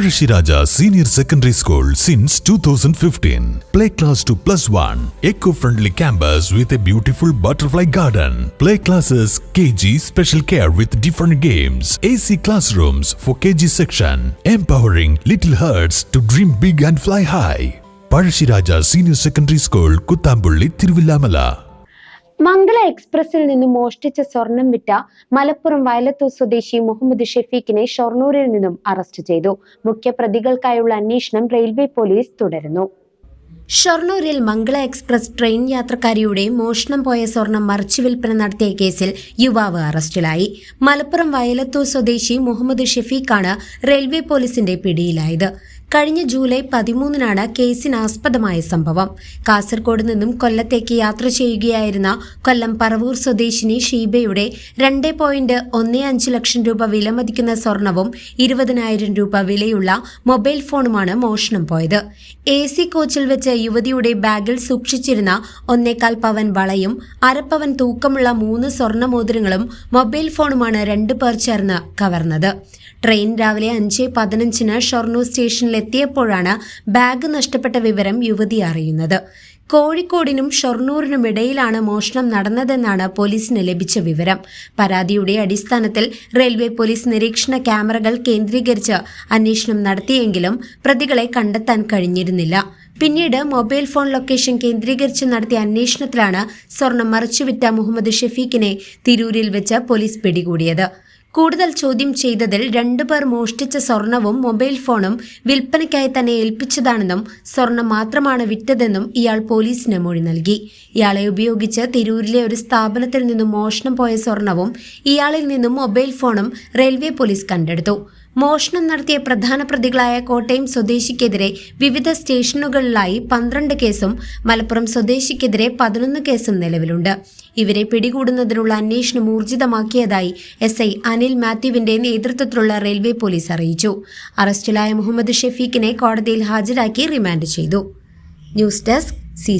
Pazhashiraja Senior Secondary School since 2015. Play class to plus one. Eco-friendly campus with a beautiful butterfly garden. Play classes KG special care with different games. AC classrooms for KG section. Empowering little hearts to dream big and fly high. Pazhashiraja Senior Secondary School, Kuttambulli, Tiruvillamala. മംഗള എക്സ്പ്രസിൽ നിന്ന് മോഷ്ടിച്ച സ്വർണം വിറ്റ മലപ്പുറം വയലത്തൂർ സ്വദേശി മുഹമ്മദ് ഷെഫീഖിനെ ഷൊർണൂരിൽ നിന്നും arrest ചെയ്തു. മുഖ്യപ്രതികൾക്കായുള്ള അന്വേഷണം railway police തുടരുന്നു. ഷൊർണൂരിൽ മംഗള express train യാത്രക്കാരിയുടെ മോഷണം പോയ സ്വർണം മറിച്ചു വിൽപ്പന നടത്തിയ കേസിൽ യുവാവ് അറസ്റ്റിലായി. മലപ്പുറം വയലത്തൂർ സ്വദേശി മുഹമ്മദ് ഷെഫീഖാണ് റെയിൽവേ പോലീസിന്റെ പിടിയിലായത്. കഴിഞ്ഞ ജൂലൈ പതിമൂന്നിനാണ് കേസിനാസ്പദമായ സംഭവം. കാസർഗോഡ് നിന്നും കൊല്ലത്തേക്ക് യാത്ര ചെയ്യുകയായിരുന്ന കൊല്ലം പറവൂർ സ്വദേശിനി ഷീബയുടെ രണ്ട് പോയിന്റ് ഒന്ന് അഞ്ച് ലക്ഷം രൂപ വിലമതിക്കുന്ന സ്വർണവും ഇരുപതിനായിരം രൂപ വിലയുള്ള മൊബൈൽ ഫോണുമാണ് മോഷണം പോയത്. എ സി കോച്ചിൽ വെച്ച് യുവതിയുടെ ബാഗിൽ സൂക്ഷിച്ചിരുന്ന ഒന്നേകാൽ പവൻ വളയും അരപ്പവൻ തൂക്കമുള്ള മൂന്ന് സ്വർണമോതിരങ്ങളും മൊബൈൽ ഫോണുമാണ് രണ്ടു പേർ ചേർന്ന് കവർന്നത്. ട്രെയിൻ രാവിലെ അഞ്ച് പതിനഞ്ചിന് ഷൊർണൂർ സ്റ്റേഷനിലെത്തിയപ്പോഴാണ് ബാഗ് നഷ്ടപ്പെട്ട വിവരം യുവതി അറിയുന്നത്. കോഴിക്കോടിനും ഷൊർണൂറിനും ഇടയിലാണ് മോഷണം നടന്നതെന്നാണ് പോലീസിന് ലഭിച്ച വിവരം. പരാതിയുടെ അടിസ്ഥാനത്തിൽ റെയിൽവേ പോലീസ് നിരീക്ഷണ ക്യാമറകൾ കേന്ദ്രീകരിച്ച് അന്വേഷണം നടത്തിയെങ്കിലും പ്രതികളെ കണ്ടെത്താൻ കഴിഞ്ഞിരുന്നില്ല. പിന്നീട് മൊബൈൽ ഫോൺ ലൊക്കേഷൻ കേന്ദ്രീകരിച്ച് നടത്തിയ അന്വേഷണത്തിലാണ് സ്വർണം മറിച്ചുവിറ്റ മുഹമ്മദ് ഷെഫീഖിനെ തിരൂരിൽ വെച്ച് പോലീസ് പിടികൂടിയത്. കൂടുതൽ ചോദ്യം ചെയ്തതിൽ രണ്ടുപേർ മോഷ്ടിച്ച സ്വർണവും മൊബൈൽ ഫോണും വിൽപ്പനയ്ക്കായി തന്നെ ഏൽപ്പിച്ചതാണെന്നും സ്വർണം മാത്രമാണ് വിറ്റതെന്നും ഇയാൾ പോലീസിന് മൊഴി നൽകി. ഇയാളെ ഉപയോഗിച്ച് തിരൂരിലെ ഒരു സ്ഥാപനത്തിൽ നിന്നും മോഷണം പോയ സ്വർണവും ഇയാളിൽ നിന്നും മൊബൈൽ ഫോണും റെയിൽവേ പോലീസ് കണ്ടെടുത്തു. മോഷണം നടത്തിയ പ്രധാന പ്രതികളായ കോട്ടയം സ്വദേശിക്കെതിരെ വിവിധ സ്റ്റേഷനുകളിലായി പന്ത്രണ്ട് കേസും മലപ്പുറം സ്വദേശിക്കെതിരെ പതിനൊന്ന് കേസും നിലവിലുണ്ട്. ഇവരെ പിടികൂടുന്നതിനുള്ള അന്വേഷണം ഊർജിതമാക്കിയതായി എസ് ഐ അനിൽ മാത്യുവിന്റെ നേതൃത്വത്തിലുള്ള റെയിൽവേ പോലീസ് അറിയിച്ചു. അറസ്റ്റിലായ മുഹമ്മദ് ഷെഫീഖിനെ കോടതിയിൽ ഹാജരാക്കി റിമാൻഡ് ചെയ്തു. News desk C